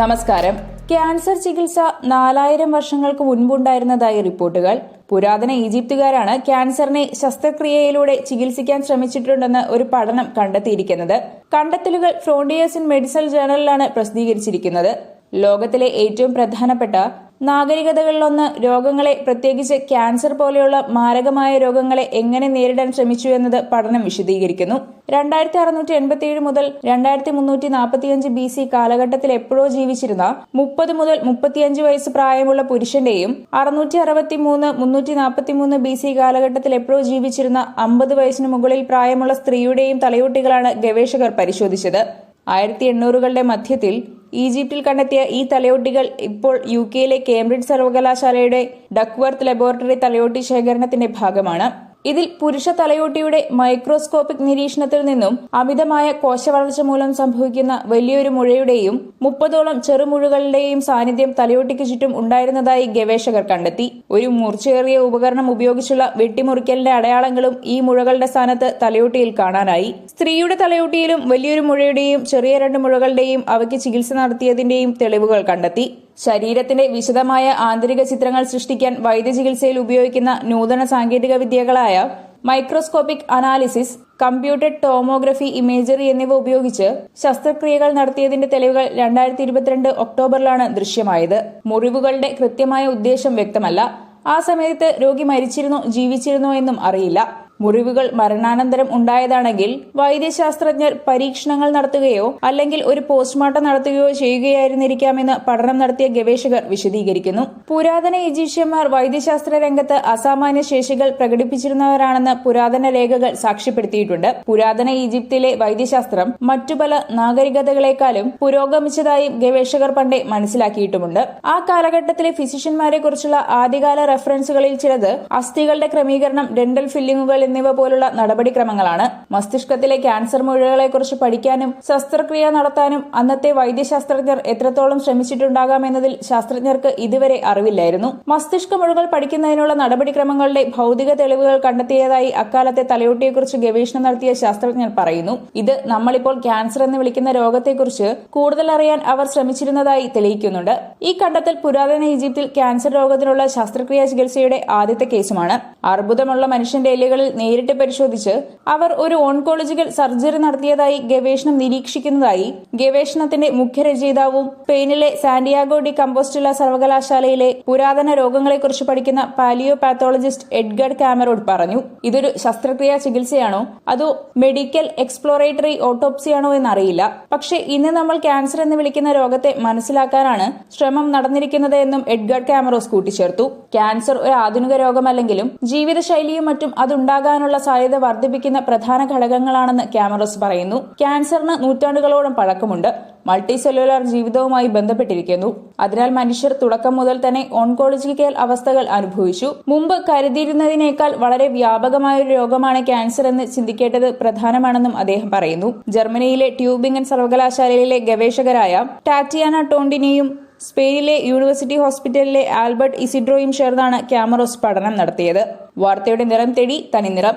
നമസ്കാരം. ക്യാൻസർ ചികിത്സ നാലായിരം വർഷങ്ങൾക്ക് മുൻപുണ്ടായിരുന്നതായി റിപ്പോർട്ടുകൾ. പുരാതന ഈജിപ്തുകാരാണ് ക്യാൻസറിനെ ശസ്ത്രക്രിയയിലൂടെ ചികിത്സിക്കാൻ ശ്രമിച്ചിട്ടുണ്ടെന്ന് ഒരു പഠനം കണ്ടെത്തിയിരിക്കുന്നത്. കണ്ടെത്തലുകൾ ഫ്രോണ്ടിയേഴ്സ് ഇൻ മെഡിസൽ ജേണലിലാണ് പ്രസിദ്ധീകരിച്ചിരിക്കുന്നത്. ലോകത്തിലെ ഏറ്റവും പ്രധാനപ്പെട്ട നാഗരികതകളിലൊന്ന് രോഗങ്ങളെ പ്രത്യേകിച്ച് ക്യാൻസർ പോലെയുള്ള മാരകമായ രോഗങ്ങളെ എങ്ങനെ നേരിടാൻ ശ്രമിച്ചു എന്നത് പഠനം വിശദീകരിക്കുന്നു. രണ്ടായിരത്തി അറുന്നൂറ്റി എൺപത്തിയേഴ് മുതൽ രണ്ടായിരത്തി മുന്നൂറ്റി നാൽപ്പത്തിയഞ്ച് ബി സി കാലഘട്ടത്തിൽ എപ്പോഴോ ജീവിച്ചിരുന്ന മുപ്പത് മുതൽ മുപ്പത്തിയഞ്ച് വയസ്സ് പ്രായമുള്ള പുരുഷന്റെയും അറുന്നൂറ്റി അറുപത്തി മൂന്ന് മുന്നൂറ്റി നാൽപ്പത്തി മൂന്ന് ബി സി കാലഘട്ടത്തിൽ എപ്പോഴോ ജീവിച്ചിരുന്ന അമ്പത് വയസ്സിന് മുകളിൽ പ്രായമുള്ള സ്ത്രീയുടെയും തലയോട്ടികളാണ് ഗവേഷകർ പരിശോധിച്ചത്. ആയിരത്തി എണ്ണൂറുകളുടെ മധ്യത്തിൽ ഈജിപ്തിൽ കണ്ടെത്തിയ ഈ തലയോട്ടികൾ ഇപ്പോൾ യു കെയിലെ കേംബ്രിഡ്ജ് സർവകലാശാലയുടെ ഡക്വർത്ത് ലബോറട്ടറി തലയോട്ടി ശേഖരണത്തിന്റെ ഭാഗമാണ്. ഇതിൽ പുരുഷ തലയോട്ടിയുടെ മൈക്രോസ്കോപ്പിക് നിരീക്ഷണത്തിൽ നിന്നും അമിതമായ കോശവളർച്ച മൂലം സംഭവിക്കുന്ന വലിയൊരു മുഴയുടെയും മുപ്പതോളം ചെറുമുഴകളുടെയും സാന്നിധ്യം തലയോട്ടിക്ക് ചുറ്റും ഉണ്ടായിരുന്നതായി ഗവേഷകർ കണ്ടെത്തി. ഒരു മൂർച്ചയേറിയ ഉപകരണം ഉപയോഗിച്ചുള്ള വെട്ടിമുറിക്കലിന്റെ അടയാളങ്ങളും ഈ മുഴകളുടെ സ്ഥാനത്ത് തലയോട്ടിയിൽ കാണാനായി. സ്ത്രീയുടെ തലയോട്ടിയിലും വലിയൊരു മുഴയുടെയും ചെറിയ രണ്ട് മുഴകളുടെയും അവയ്ക്ക് ചികിത്സ നടത്തിയതിന്റെയും തെളിവുകൾ കണ്ടെത്തി. ശരീരത്തിന്റെ വിശദമായ ആന്തരിക ചിത്രങ്ങൾ സൃഷ്ടിക്കാൻ വൈദ്യചികിത്സയിൽ ഉപയോഗിക്കുന്ന നൂതന സാങ്കേതിക വിദ്യകളായ microscopic analysis computed tomography imagery എന്നിവ ഉപയോഗിച്ച് ശസ്ത്രക്രിയകൾ നടത്തിയതിന്റെ തെളിവുകൾ രണ്ടായിരത്തി ഇരുപത്തിരണ്ട് ഒക്ടോബറിലാണ് ദൃശ്യമായത്. മുറിവുകളുടെ കൃത്യമായ ഉദ്ദേശം വ്യക്തമല്ല. ആ സമയത്ത് രോഗി മരിച്ചിരുന്നോ ജീവിച്ചിരുന്നോ എന്നും അറിയില്ല. മുറിവുകൾ മരണാനന്തരം ഉണ്ടായതാണെങ്കിൽ വൈദ്യശാസ്ത്രജ്ഞർ പരീക്ഷണങ്ങൾ നടത്തുകയോ അല്ലെങ്കിൽ ഒരു പോസ്റ്റ്മോർട്ടം നടത്തുകയോ ചെയ്യുകയായിരുന്നിരിക്കാമെന്ന് പഠനം നടത്തിയ ഗവേഷകർ വിശദീകരിക്കുന്നു. പുരാതന ഈജിപ്ഷ്യന്മാർ വൈദ്യശാസ്ത്ര രംഗത്ത് അസാമാന്യ ശേഷികൾ പ്രകടിപ്പിച്ചിരുന്നവരാണെന്ന് പുരാതന രേഖകൾ സാക്ഷ്യപ്പെടുത്തിയിട്ടുണ്ട്. പുരാതന ഈജിപ്തിലെ വൈദ്യശാസ്ത്രം മറ്റു പല നാഗരികതകളെക്കാളും പുരോഗമിച്ചതായും ഗവേഷകർ പണ്ടേ മനസ്സിലാക്കിയിട്ടുമുണ്ട്. ആ കാലഘട്ടത്തിലെ ഫിസിഷ്യന്മാരെ കുറിച്ചുള്ള ആദ്യകാല റെഫറൻസുകളിൽ ചിലത് അസ്ഥികളുടെ ക്രമീകരണം ഡെന്റൽ ഫില്ലിങ്ങുകൾ എന്നിവ പോലുള്ള നടപടിക്രമങ്ങളാണ് മസ്തിഷ്കത്തിലെ ക്യാൻസർ മുഴകളെക്കുറിച്ച് പഠിക്കാനും ശസ്ത്രക്രിയ നടത്താനും അന്നത്തെ വൈദ്യശാസ്ത്രജ്ഞർ എത്രത്തോളം ശ്രമിച്ചിട്ടുണ്ടാകാമെന്നതിൽ ശാസ്ത്രജ്ഞർക്ക് ഇതുവരെ അറിവില്ലായിരുന്നു. മസ്തിഷ്ക മുഴകൾ പഠിക്കുന്നതിനുള്ള നടപടിക്രമങ്ങളുടെ ഭൗതിക തെളിവുകൾ കണ്ടെത്തിയതായി അക്കാലത്തെ തലയോട്ടിയെക്കുറിച്ച് ഗവേഷണം നടത്തിയ ശാസ്ത്രജ്ഞർ പറയുന്നു. ഇത് നമ്മളിപ്പോൾ ക്യാൻസർ എന്ന് വിളിക്കുന്ന രോഗത്തെക്കുറിച്ച് കൂടുതൽ അറിയാൻ അവർ ശ്രമിച്ചിരുന്നതായി തെളിയിക്കുന്നുണ്ട്. ഈ കണ്ടെത്തൽ പുരാതന ഈജിപ്തിൽ ക്യാൻസർ രോഗത്തിനുള്ള ശസ്ത്രക്രിയാ ചികിത്സയുടെ ആദ്യത്തെ കേസുമാണ്. അർബുദമുള്ള മനുഷ്യന്റെ എല്ലുകളിൽ നേരിട്ട് പരിശോധിച്ച് അവർ ഒരു ഓൺകോളജിക്കൽ സർജറി നടത്തിയതായി ഗവേഷണം നിരീക്ഷിക്കുന്നതായി ഗവേഷണത്തിന്റെ മുഖ്യ രചയിതാവും സ്പെയിനിലെ സാന്റിയാഗോ ഡി കമ്പോസ്റ്റുല സർവകലാശാലയിലെ പുരാതന രോഗങ്ങളെക്കുറിച്ച് പഠിക്കുന്ന പാലിയോ പാത്തോളജിസ്റ്റ് എഡ്ഗർഡ് കാമറോഡ് പറഞ്ഞു. ഇതൊരു ശസ്ത്രക്രിയാ ചികിത്സയാണോ? അതോ മെഡിക്കൽ എക്സ്പ്ലോറേറ്ററി ഓട്ടോപ്സിയാണോ എന്നറിയില്ല. പക്ഷേ ഇന്ന് നമ്മൾ ക്യാൻസർ എന്ന് വിളിക്കുന്ന രോഗത്തെ മനസ്സിലാക്കാനാണ് ശ്രമം നടന്നിരിക്കുന്നത് എന്നും എഡ്ഗർഡ് കാമറോസ് കൂട്ടിച്ചേർത്തു. ക്യാൻസർ ഒരു ആധുനിക രോഗമല്ലെങ്കിലും ജീവിതശൈലിയും മറ്റും അതുണ്ടാകാനുള്ള സാധ്യത വർദ്ധിപ്പിക്കുന്ന പ്രധാന ഘടകങ്ങളാണെന്ന് ക്യാമറോസ് പറയുന്നു. ക്യാൻസറിന് നൂറ്റാണ്ടുകളോളം പഴക്കമുണ്ട്. മൾട്ടി സെല്ലുലാർ ജീവിതവുമായി ബന്ധപ്പെട്ടിരിക്കുന്നു. അതിനാൽ മനുഷ്യർ തുടക്കം മുതൽ തന്നെ ഓൺകോളജിക്കൽ അവസ്ഥകൾ അനുഭവിച്ചു. മുമ്പ് കരുതിയിരുന്നതിനേക്കാൾ വളരെ വ്യാപകമായ ഒരു രോഗമാണ് ക്യാൻസർ എന്ന് ചിന്തിക്കേണ്ടത് പ്രധാനമാണെന്നും അദ്ദേഹം പറയുന്നു. ജർമ്മനിയിലെ ട്യൂബിംഗൻ സർവകലാശാലയിലെ ഗവേഷകരായ ടാറ്റിയാന ടോണ്ടിനെയും സ്പെയിനിലെ യൂണിവേഴ്സിറ്റി ഹോസ്പിറ്റലിലെ ആൽബർട്ട് ഇസിഡ്രോയും ചേർന്നാണ് ക്യാമറോസ് പഠനം നടത്തിയത്. വാർത്തയുടെ നിറം തേടി തനിനിറം